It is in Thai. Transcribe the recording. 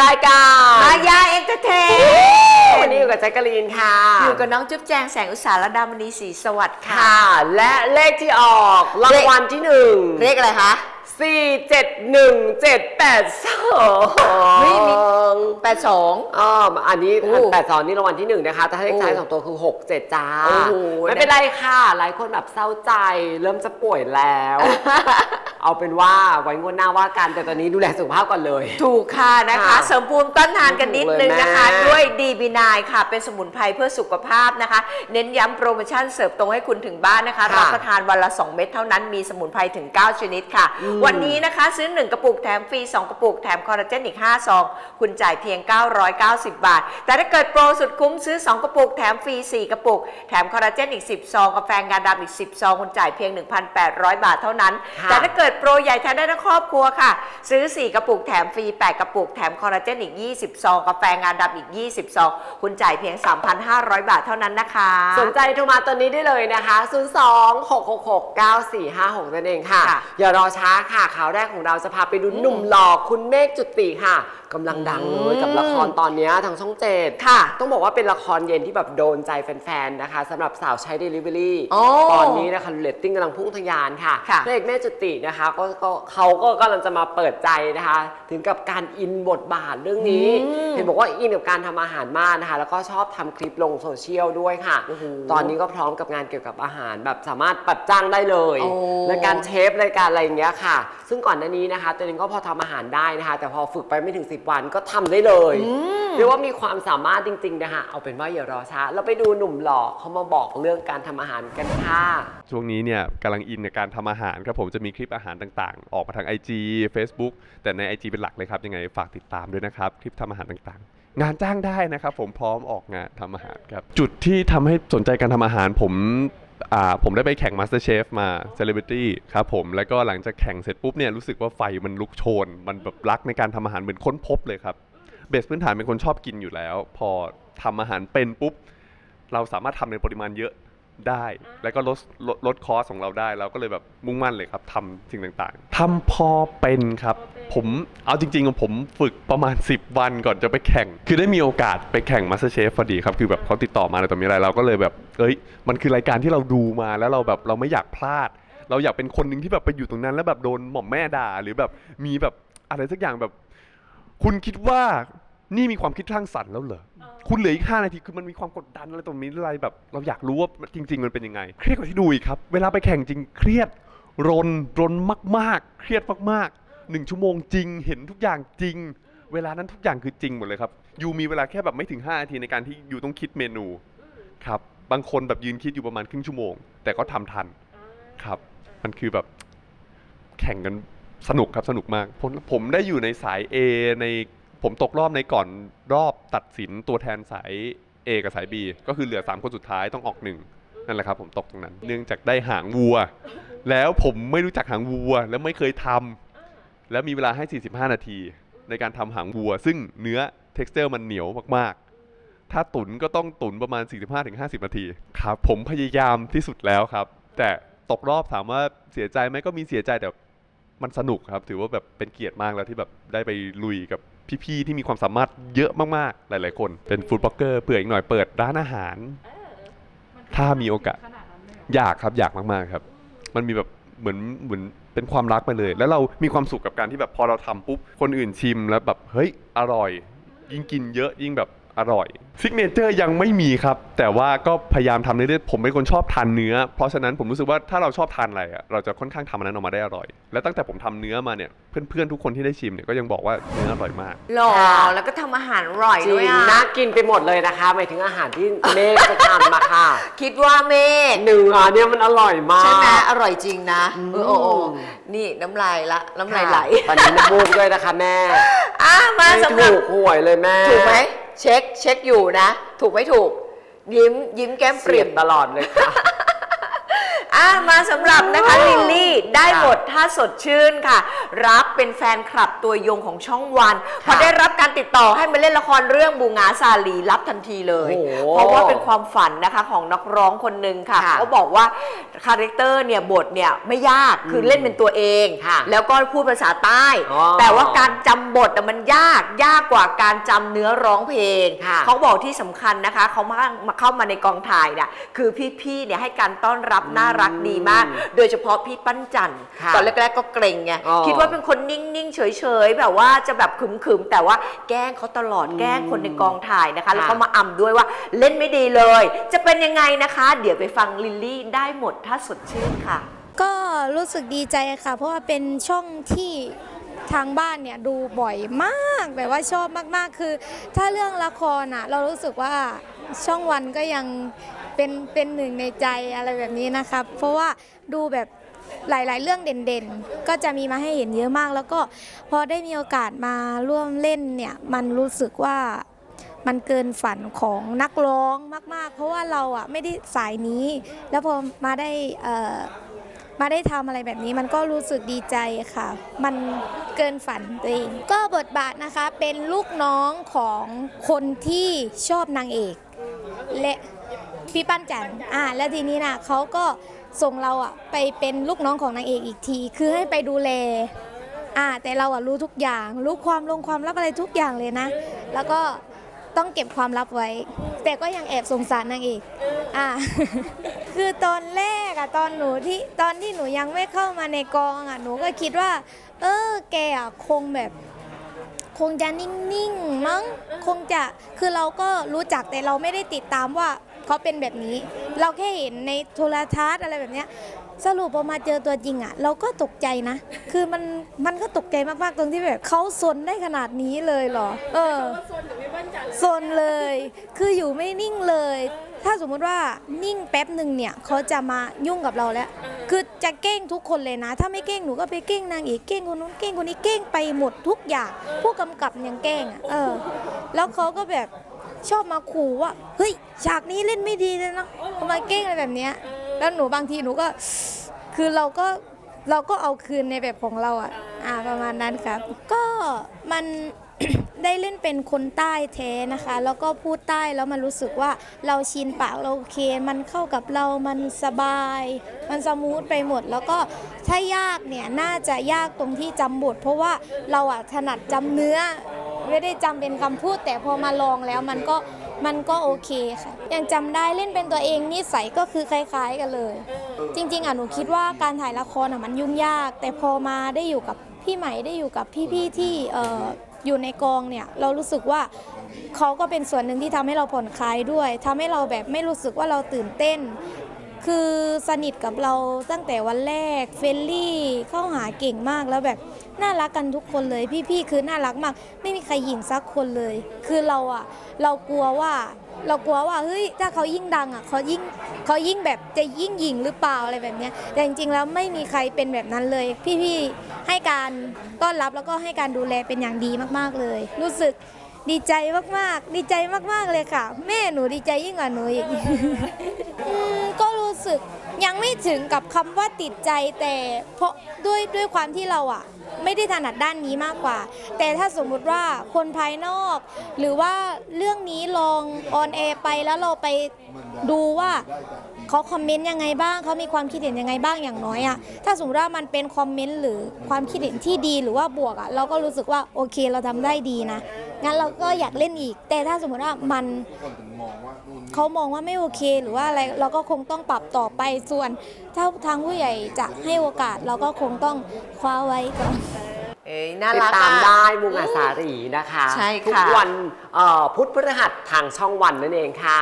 รายการมายาเอ็นเตอร์เทนวันนี้อยู่กับแจ็คกะลีนค่ะ อยู่กับน้องจุ๊บแจงแสงอุตสาหระดามณีศรีสวัสดิ์ค่ะ ค่ะ และเลขที่ออกรางวัลที่หนึ่งเลขอะไรคะ สี่เจ็ดหนึ่งเจ็ดแปดสองเฮ้ยมี แปดสอง อ๋ออันนี้โอ้แปดสองนี่รางวัลที่หนึ่งนะคะ แต่ถ้าเลขท้ายโอ้สองตัวคือหกเจ็ดจ้า โอ้โห ไม่เป็นไรค่ะ หลายคนแบบเศร้าใจ เริ่มจะป่วยแล้ว เอาเป็นว่าไว้งวดหน้าว่ากัน แต่ตอนนี้ดูแลสุขภาพก่อนเลย ถูกค่ะนะคะ ค่ะเสริมภูมิต้านทานกันนิดนึงนะคะ ถูกเลยแม่ ด้วยดีบีนายค่ะ เป็นสมุนไพรเพื่อสุขภาพนะคะ เน้นย้ำโปรโมชั่นเสิร์ฟตรงให้คุณถึงบ้านนะคะ ค่ะรับประทานวันละ 2 เม็ดเท่านั้นมีสมุนไพรถึง 9 ชนิดค่ะวันนี้นะคะ ซื้อ 1 กระปุกแถมฟรี 2 กระปุกแถมคอลลาเจนอีก 5 ซอง คุณจ่ายเพียง 990 บาท แต่ถ้าเกิดโปรสุดคุ้มซื้อ 2 กระปุกแถมฟรี 4 กระปุก แถมคอลลาเจนอีก 10 ซองกาแฟงาดำอีก 10 ซอง คุณจ่ายเพียง 1,800 บาทเท่านั้นค่ะแต่ถ้าเกิดโปรใหญ่ทานได้ทั้งครอบครัวค่ะ ซื้อ 4 กระปุกแถมฟรี 8 กระปุกแถมคอลลาเจนอีก 20 ซองกาแฟงาดำอีก 20 ซอง คุณจ่ายเพียง 3,500 บาทเท่านั้นนะคะ สนใจโทรมาตอนนี้ได้เลยนะคะ 0 2 6 6 6 9 4 5 6นั่นเองค่ะค่ะอย่ารอช้าค่ะข่าวแรกของเราจะพาไปดูหนุ่มหล่อคุณเมฆจุติค่ะกำลังดังเลยกับละครตอนเนี้ยทางช่องเจ็ดค่ะ ต้องบอกว่าเป็นละครเย็นที่แบบโดนใจแฟนๆนะคะสำหรับสาวใช้ Delivery โอ้ตอนนี้นะคะเรตติ้งกำลังพุ่งทะยานค่ะค่ะพระเอกแม่จุตินะคะก็ก็เขาก็กำลังจะมาเปิดใจนะคะ ถึงกับการอินบทบาทเรื่องนี้ อืม เห็นบอกว่าอินกับการทำอาหารมากนะคะ แล้วก็ชอบทำคลิปลงโซเชียลด้วยค่ะ โอ้โห ตอนนี้ก็พร้อมกับงานเกี่ยวกับอาหารแบบสามารถปัดจ้างได้เลย โอ้รายการเชฟรายการอะไรอย่างเงี้ยค่ะซึ่งก่อนหน้านี้นะคะตัวเองก็พอทำอาหารได้นะคะ แต่พอฝึกไปไม่ถึง 10 วันก็ทำได้เลยเรียกว่ามีความสามารถจริง ๆ นะคะ เอาเป็นว่าอย่ารอช้าเราไปดูหนุ่มหล่อเขามาบอกเรื่องการทำอาหารกันค่ะ ช่วงนี้เนี่ยกำลังอินกับการทำอาหารครับผมจะมีคลิปอาหารต่างๆ ออกมาทาง IG Facebook แต่ใน IG เป็นหลักเลยครับ ยังไงฝากติดตามด้วยนะครับ คลิปทำอาหารต่างๆ งานจ้างได้นะครับผมพร้อมออกงานทำอาหารครับ จุดที่ทำให้สนใจการทำอาหารผมอ่า ผมได้ไปแข่ง MasterChef มา Celebrity ครับผมแล้วก็หลังจากแข่งเสร็จปุ๊บเนี่ยรู้สึกว่าไฟมันลุกโชน มันแบบรักในการทำอาหารเหมือนค้นพบเลยครับ เบสพื้นฐานเป็นคนชอบกินอยู่แล้ว พอทำอาหารเป็นปุ๊บ เราสามารถทำในปริมาณเยอะ ได้แล้วก็ลดลดลดคอสของเราได้เราก็เลยแบบมุ่งมั่นเลยครับทำสิ่งต่างๆทำพอเป็นครับ ผมเอาจริงๆผมฝึกประมาณ 10 วันก่อนจะไปแข่ง คือได้มีโอกาสไปแข่ง MasterChef พอดีครับ คือแบบเขาติดต่อมาอะไรต่อมีอะไรเราก็เลยแบบเอ้ยมันคือรายการที่เราดูมาแล้วเราแบบเราไม่อยากพลาด เราอยากเป็นคนหนึ่งที่แบบไปอยู่ตรงนั้น แล้วแบบโดนหม่อมแม่ด่าหรือแบบมีแบบอะไรสักอย่างแบบ คุณคิดว่า นี่มีความคิดสร้างสรรค์แล้วเหรอ คุณเหลืออีกห้านาที คือมันมีความกดดันอะไรตรงนี้อะไรแบบ เราอยากรู้ว่าจริง ๆ มันเป็นยังไง เครียดกว่าที่ดูอีกครับ เวลาไปแข่งจริงเครียด รน รนมาก ๆ เครียดมากๆหนึ่งชั่วโมงจริง เห็นทุกอย่างจริง เวลานั้นทุกอย่างคือจริงหมดเลยครับ ยูมีเวลาแค่แบบไม่ถึง5นาทีในการที่ยูต้องคิดเมนู ครับ บางคนแบบยืนคิดอยู่ประมาณครึ่งชั่วโมง แต่ก็ทำทัน ครับ มันคือแบบแข่งกันสนุกครับสนุกมาก ผมผมได้อยู่ในสาย A ใน ผมตกรอบในก่อนรอบตัดสินตัวแทนสาย A กับสาย B ก็คือเหลือ 3 คนสุดท้ายต้องออกหนึ่งนั่นแหละครับ ผมตกตรงนั้น เนื่องจากได้หางวัว แล้วผมไม่รู้จักหางวัว แล้วไม่เคยทำแล้วมีเวลาให้ 45 นาที ในการทำหางวัว ซึ่งเนื้อ texture มันเหนียวมากๆ ถ้าตุ๋นก็ต้องตุ๋นประมาณ 45-50 นาทีครับผมพยายามที่สุดแล้วครับ แต่ตกรอบถามว่าเสียใจไหมก็มีเสียใจแต่มันสนุกครับ ถือว่าแบบเป็นเกียรติมากแล้วที่แบบได้ไปลุยกับ พี่ๆที่มีความสามารถเยอะมากๆ หลายๆ คน เป็นฟู้ดบล็อกเกอร์เผื่ออีกหน่อยเปิดร้านอาหาร ถ้ามีโอกาส อยากครับอยากมากๆครับ มันมีแบบเหมือนเหมือนเป็นความรักไปเลย แล้วเรามีความสุขกับการที่แบบพอเราทำปุ๊บคนอื่นชิมแล้วแบบเฮ้ยอร่อย ยิ่งกินเยอะยิ่งแบบ อร่อยซิกเนเจอร์ยังไม่มีครับ แต่ว่าก็พยายามทำเรื่อยๆผมเป็นคนชอบทานเนื้อ เพราะฉะนั้นผมรู้สึกว่าถ้าเราชอบทานอะไรอะเราจะค่อนข้างทำอันนั้นออกมาได้อร่อย และตั้งแต่ผมทำเนื้อมาเนี่ยเพื่อนๆทุกคนที่ได้ชิมเนี่ยก็ยังบอกว่าเนื้ออร่อยมาก หล่อค่ะแล้วก็ทำอาหารอร่อยจริด้วยงอะ น่ากินไปหมดเลยนะคะหมายถึงอาหารที่เมฆไปทำมาค่ะคิดว่าเมฆเนื้อเนี่ยมันอร่อยมาก ใช่ไหมอร่อยจริงนะอืมเออโอ้โอ้นี่น้ำลายละน้ำลายไหลค่ะตอนนี้น้ำมูกด้วยนะคะแม่อะมาไม่สำหรับถูกหวยเลยแม่ถูกไหม เช็คเช็คอยู่นะ ถูกไม่ถูก ยิ้มยิ้มแก้มเปลี่ยนตลอดเลยค่ะ ออะมาสำหรับนะคะโอ้ลิลลี่ได้ค่ะหมดถ้าสดชื่นค่ะ รับเป็นแฟนคลับตัวยงของช่องวัน พอได้รับการติดต่อให้มาเล่นละครเรื่องบูงาซาลีรับทันทีเลย โอ้โหเพราะว่าเป็นความฝันนะคะของนักร้องคนหนึ่งค่ะค่ะเขาบอกว่าคาแรคเตอร์เนี่ยบทเนี่ยไม่ยากคือเล่นเป็นตัวเอง ค่ะแล้วก็พูดภาษาใต้ อ๋อแต่ว่าการจำบทอะมันยากยากกว่าการจำเนื้อร้องเพลง ค่ะ เขาบอกที่สำคัญนะคะเขามามาเข้ามาในกองถ่ายเนี่ยคือพี่ๆเนี่ยให้การต้อนรับน่ารักดีมาก โดยเฉพาะพี่ปั้นจันทร์ค่ะตอนแรกๆก็เกรงไงอ๋อคิดว่าเป็นคนนิ่งๆเฉยๆแบบว่าจะแบบขึมๆแต่ว่าแกล้งเขาตลอดแกล้งคนในกองถ่ายนะคะ แล้วก็ค่ะมาอ่ำด้วยว่าเล่นไม่ดีเลย จะเป็นยังไงนะคะ เดี๋ยวไปฟังลิลลี่ได้หมดถ้าสดชื่นค่ะ ก็รู้สึกดีใจค่ะ เพราะว่าเป็นช่องที่ทางบ้านเนี่ยดูบ่อยมากแบบว่าชอบมากๆ คือ ถ้าเรื่องละครอะเรารู้สึกว่าช่องวันก็ยัง เป็นเป็นหนึ่งในใจอะไรแบบนี้นะครับ เพราะว่าดูแบบหลาย ๆ เรื่องเด่นๆ ก็จะมีมาให้เห็นเยอะมาก แล้วก็พอได้มีโอกาสมาร่วมเล่นเนี่ยมันรู้สึกว่ามันเกินฝันของนักร้องมาก ๆ เพราะว่าเราอะไม่ได้สายนี้ แล้วพอมาได้เอ่อมาได้ทำอะไรแบบนี้มันก็รู้สึกดีใจค่ะ มันเกินฝันตัวเอง ก็บทบาทนะคะเป็นลูกน้องของคนที่ชอบนางเอกและ พี่ปั้นจันทร์อ่า แล้วทีนี้นะเขาก็ส่งเราอะไปเป็นลูกน้องของนางเอกอีกที คือให้ไปดูแล อ่า แต่เราอะรู้ทุกอย่าง รู้ความลงความลับอะไรทุกอย่างเลยนะ แล้วก็ต้องเก็บความลับไว้ แต่ก็ยังแอบสงสารนางเอกอ่า คือตอนแรกอะตอนหนูที่ตอนที่หนูยังไม่เข้ามาในกองอะหนูก็คิดว่า เออแกอะคงแบบ คงจะนิ่งๆมั้งคงจะคือเราก็รู้จักแต่เราไม่ได้ติดตามว่า เขาเป็นแบบนี้ เราแค่เห็นในโทรทัศน์อะไรแบบเนี้ยสรุปพอมาเจอตัวจริงอะเราก็ตกใจนะ คือมันมันก็ตกใจมากๆตรงที่แบบเขาซนได้ขนาดนี้เลยเหรอ เออซนเลย คืออยู่ไม่นิ่งเลย ถ้าสมมุติว่านิ่งแป๊บหนึ่งเนี่ยเขาจะมายุ่งกับเราแล้ว คือจะเก้งทุกคนเลยนะ ถ้าไม่เก้งหนูก็ไปเก้งนางเอกเก้งคนนู้นเก้งคนนี้เก้งไปหมดทุกอย่าง ผู้กำกับยังเก้งอะเออ แล้วเขาก็แบบ ชอบมาขู่ว่าเฮ้ยฉากนี้เล่นไม่ดีเลยนะทำไมเก้งอะไรแบบเนี้ยแล้วหนูบางทีหนูก็คือเราก็เราก็เอาคืนในแบบของเราอะอ่าประมาณนั้นครับ ก็มัน ได้เล่นเป็นคนใต้แท้นะคะ แล้วก็พูดใต้แล้วมันรู้สึกว่าเราชินปากเราโอเค มันเข้ากับเรามันสบาย มันสมูทไปหมด แล้วก็ถ้ายากเนี่ยน่าจะยากตรงที่จำบทเพราะว่าเราอะถนัดจำเนื้อ ไม่ได้จำเป็นคำพูด แต่พอมาลองแล้วมันก็มันก็โอเคค่ะ ยังจำได้เล่นเป็นตัวเองนิสัยก็คือคล้าย ๆ กันเลย จริง ๆอะหนูคิดว่าการถ่ายละครอะมันยุ่งยาก แต่พอมาได้อยู่กับพี่ใหม่ได้อยู่กับพี่ๆที่เอ่ออยู่ในกองเนี่ยเรารู้สึกว่าเขาก็เป็นส่วนหนึ่งที่ทำให้เราผ่อนคลายด้วยทำให้เราแบบไม่รู้สึกว่าเราตื่นเต้น คือสนิทกับเราตั้งแต่วันแรกเฟรนลี่เข้าหาเก่งมากแล้วแบบน่ารักกันทุกคนเลย พี่ๆคือน่ารักมาก ไม่มีใครหยิ่งสักคนเลย คือเราอะเรากลัวว่า เรากลัวว่าเฮ้ยถ้าเขายิ่งดังอะเขายิ่งเขายิ่งแบบจะยิ่งหยิ่งหรือเปล่าอะไรแบบเนี้ยแต่จริงๆแล้วไม่มีใครเป็นแบบนั้นเลย พี่ๆให้การต้อนรับแล้วก็ให้การดูแลเป็นอย่างดีมากๆเลย รู้สึก ดีใจมากๆ ดีใจมากๆเลยค่ะ แม่หนูดีใจยิ่งกว่าหนูอีก อืมก็รู้สึกยังไม่ถึงกับคำว่าติดใจแต่เพราะด้วยด้วยความที่เราอะ ไม่ได้ถนัดด้านนี้มากกว่า แต่ถ้าสมมุติว่าคนภายนอก หรือว่าเรื่องนี้ลองออนแอร์ไปแล้วเราไปดูว่าเขาคอมเมนต์ยังไงบ้างเขามีความคิดเห็นยังไงบ้างอย่างน้อยอะถ้าสมมติว่ามันเป็นคอมเมนต์หรือความคิดเห็นที่ดีหรือว่าบวกอะเราก็รู้สึกว่าโอเคเราทำได้ดีนะงั้นเราก็อยากเล่นอีก แต่ถ้าสมมติว่ามัน เขามองว่าไม่โอเคหรือว่าอะไรเราก็คงต้องปรับต่อไปส่วน ถ้าทางผู้ใหญ่จะให้โอกาสเราก็คงต้องคว้าไว้ก่อน เอ้ยน่าติดรักตามอะ ได้บุงอาสารีนะคะ ใช่ค่ะ ทุกวันเอ่อพุธพฤหัสทางช่องวันนั่นเองค่ะ